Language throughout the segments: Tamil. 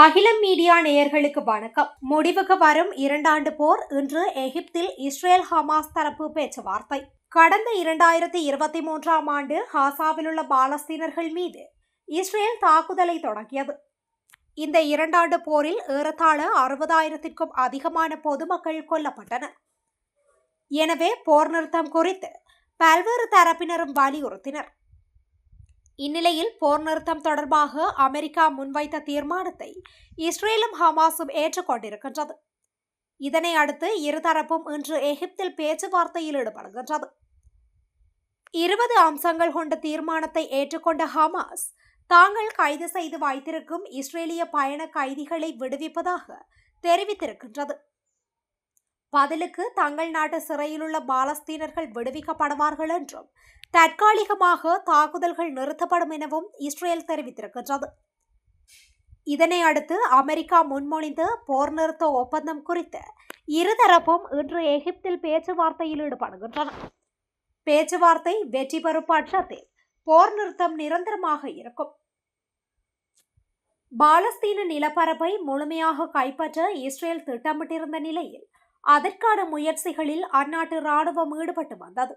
அகிலம் மீடியா நேயர்களுக்கு வணக்கம். முடிவுக்கு வரும் இரண்டாண்டு போர் இன்று எகிப்தில் இஸ்ரேல் ஹமாஸ் தரப்பு பேச்சுவார்த்தை. கடந்த இரண்டாயிரத்தி இருபத்தி மூன்றாம் ஆண்டு ஹாசாவில் உள்ள பாலஸ்தீனர்கள் மீது இஸ்ரேல் தாக்குதலை தொடங்கியது. இந்த இரண்டாண்டு போரில் ஏறத்தாழ அறுபதாயிரத்திற்கும் அதிகமான பொதுமக்கள் கொல்லப்பட்டனர். எனவே போர் நிறுத்தம் குறித்து பல்வேறு தரப்பினரும் வலியுறுத்தினர். இந்நிலையில் போர் நிறுத்தம் தொடர்பாக அமெரிக்கா முன்வைத்த தீர்மானத்தை இஸ்ரேலும் ஹமாஸும் ஏற்றுக்கொண்டிருக்கின்றது. இதனை அடுத்து இருதரப்பும் இன்று எகிப்தில் பேச்சுவார்த்தையில் ஈடுபடுகின்றது. இருபது அம்சங்கள் கொண்ட தீர்மானத்தை ஏற்றுக்கொண்ட ஹமாஸ் தாங்கள் கைது செய்து வைத்திருக்கும் இஸ்ரேலிய பயண கைதிகளை விடுவிப்பதாக தெரிவித்திருக்கின்றது. பதிலுக்கு தங்கள் நாட்டு சிறையில் உள்ள பாலஸ்தீனர்கள் விடுவிக்கப்படுவார்கள் என்றும் தற்காலிகமாக தாக்குதல்கள் நிறுத்தப்படும் எனவும் இஸ்ரேல் தெரிவித்திருக்கின்றது. இதனை அடுத்து அமெரிக்கா முன்மொழிந்த போர் நிறுத்த ஒப்பந்தம் குறித்து இருதரப்பும் இன்று எகிப்தில் பேச்சுவார்த்தையில் ஈடுபடுகின்றன. பேச்சுவார்த்தை வெற்றி பெறும் பட்சத்தில் போர் நிறுத்தம் நிரந்தரமாக இருக்கும். பாலஸ்தீன நிலப்பரப்பை முழுமையாக கைப்பற்ற இஸ்ரேல் திட்டமிட்டிருந்த நிலையில் அதற்கான முயற்சிகளில் அந்நாட்டு ராணுவம் ஈடுபட்டு வந்தது.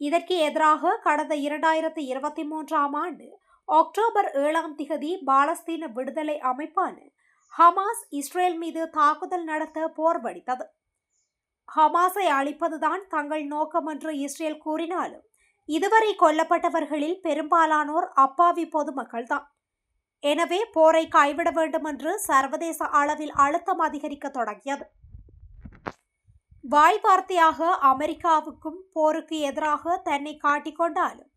இதற்கு எதிராக கடந்த இரண்டாயிரத்தி இருபத்தி மூன்றாம் ஆண்டு அக்டோபர் ஏழாம் திகதி பாலஸ்தீன விடுதலை அமைப்பான ஹமாஸ் இஸ்ரேல் மீது தாக்குதல் நடத்த போர் வடித்தது. ஹமாஸை அழிப்பதுதான் தங்கள் நோக்கம் என்று இஸ்ரேல் கூறினாலும் இதுவரை கொல்லப்பட்டவர்களில் பெரும்பாலானோர் அப்பாவி பொதுமக்கள்தான். எனவே போரை கைவிட வேண்டும் என்று சர்வதேச அளவில் அழுத்தம் அதிகரிக்க தொடங்கியது. வாய்பார்த்தையாக அமெரிக்காவுக்கும் போருக்கு எதிராக தன்னை காட்டிக்கொண்டாலும்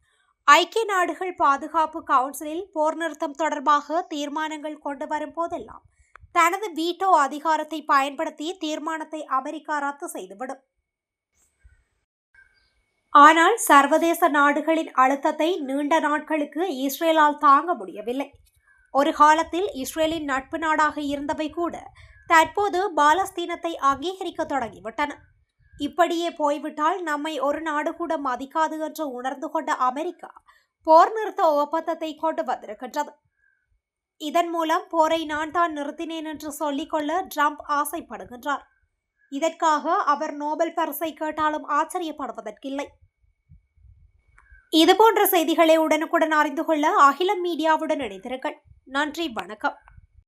ஐக்கிய நாடுகள் பாதுகாப்பு கவுன்சிலில் போர் நிறுத்தம் தொடர்பாக தீர்மானங்கள் கொண்டு வரும் போதெல்லாம் தனது வீட்டோ அதிகாரத்தை பயன்படுத்தி தீர்மானத்தை அமெரிக்கா ரத்து செய்துவிடும். ஆனால் சர்வதேச நாடுகளின் அழுத்தத்தை நீண்ட நாட்களுக்கு இஸ்ரேலால் தாங்க முடியவில்லை. ஒரு காலத்தில் இஸ்ரேலின் நட்பு நாடாக இருந்தவை கூட தற்போது பாலஸ்தீனத்தை அங்கீகரிக்க தொடங்கிவிட்டன. இப்படியே போய்விட்டால் நம்மை ஒரு நாடு கூட மதிக்காது என்று உணர்ந்து கொண்ட அமெரிக்கா போர் நிறுத்த ஒப்பந்தத்தை கொண்டு வந்திருக்கின்றது. இதன் மூலம் போரை நான் தான் நிறுத்தினேன் என்று சொல்லிக்கொள்ள ட்ரம்ப் ஆசைப்படுகின்றார். இதற்காக அவர் நோபல் பரிசை கேட்டாலும் ஆச்சரியப்படுவதற்கில்லை. இதுபோன்ற செய்திகளை உடனுக்குடன் அறிந்து கொள்ள அகிலம் மீடியாவுடன் இணைந்திருங்கள். நன்றி வணக்கம்.